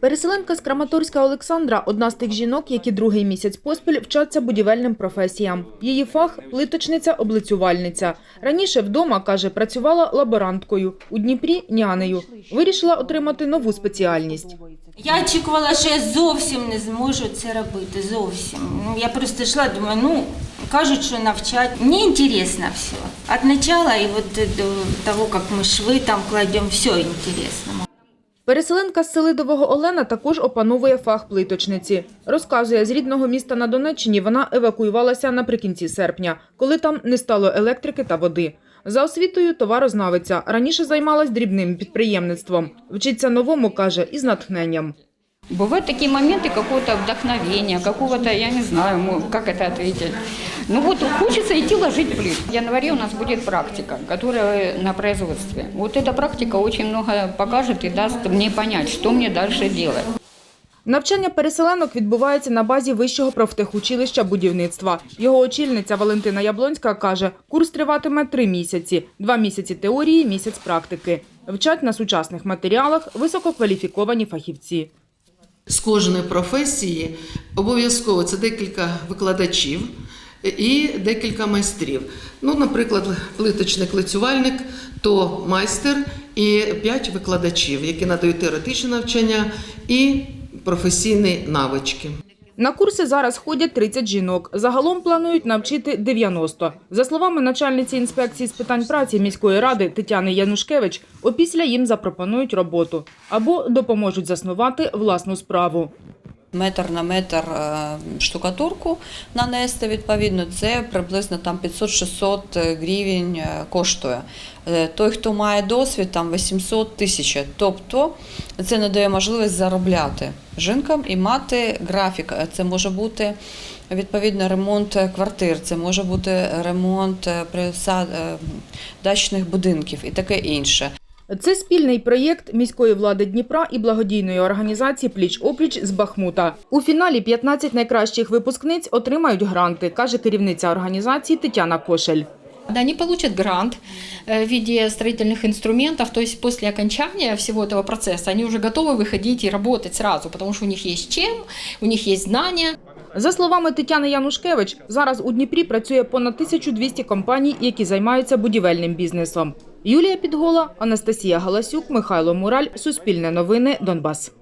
Переселенка з Краматорська Олександра одна з тих жінок, які другий місяць поспіль вчаться будівельним професіям. Її фах плиточниця, облицювальниця. Раніше вдома каже, працювала лаборанткою у Дніпрі нянею. Вирішила отримати нову спеціальність. Я очікувала, що я зовсім не зможу це робити. Зовсім. Ну, я просто йшла, думаю, ну кажуть, що навчать. Мені цікаво все. От начала і от до того, як ми шви там кладемо, все інтересно. Переселенка з Селидового Олена також опановує фах плиточниці. Розказує, з рідного міста на Донеччині вона евакуювалася наприкінці серпня, коли там не стало електрики та води. За освітою товарознавиця. Раніше займалась дрібним підприємництвом. Вчиться новому, каже, із натхненням. Бывают такие моменты какого-то вдохновения, какого-то, я не знаю, мо- как это ответить. Ну вот хочется идти ложить плит. В январе у нас будет практика, которая на производстве. Вот эта практика очень много покажет и даст мне понять, что мне дальше делать. Навчання переселенок відбувається на базі Вищого профтехучилища будівництва. Його очільниця Валентина Яблонська каже, курс триватиме три місяці. Два місяці теорії, місяць практики. Вчать на сучасних матеріалах висококваліфіковані фахівці. з кожної професії обов'язково це декілька викладачів і декілька майстрів. Ну, наприклад, плиточник-лицювальник то майстер і п'ять викладачів, які надають теоретичне навчання і професійні навички. На курси зараз ходять 30 жінок. Загалом планують навчити 90. За словами начальниці інспекції з питань праці міської ради Тетяни Янушкевич, опісля їм запропонують роботу або допоможуть заснувати власну справу. Метр на метр е, штукатурку нанести, відповідно, це приблизно там 500-600 гривень е, коштує. Е, Той, хто має досвід, там 800 тисяч. Тобто це надає можливість заробляти жінкам і мати графік. Це може бути відповідно ремонт квартир, це може бути ремонт дачних будинків і таке інше. Це спільний проєкт міської влади Дніпра і благодійної організації Пліч-опліч з Бахмута. У фіналі 15 найкращих випускниць отримають гранти, каже керівниця організації Тетяна Кошель. Да, Они получат грант э, в виде строительных инструментов, то есть после окончания всего этого процесса они уже готовы выходить и работать сразу, потому что у них есть чем, у них есть знания. За словами Тетяни Янушкевич, зараз у Дніпрі працює понад 1200 компаній, які займаються будівельним бізнесом. Юлія Підгола, Анастасія Галасюк, Михайло Мураль, Суспільне новини, Донбас.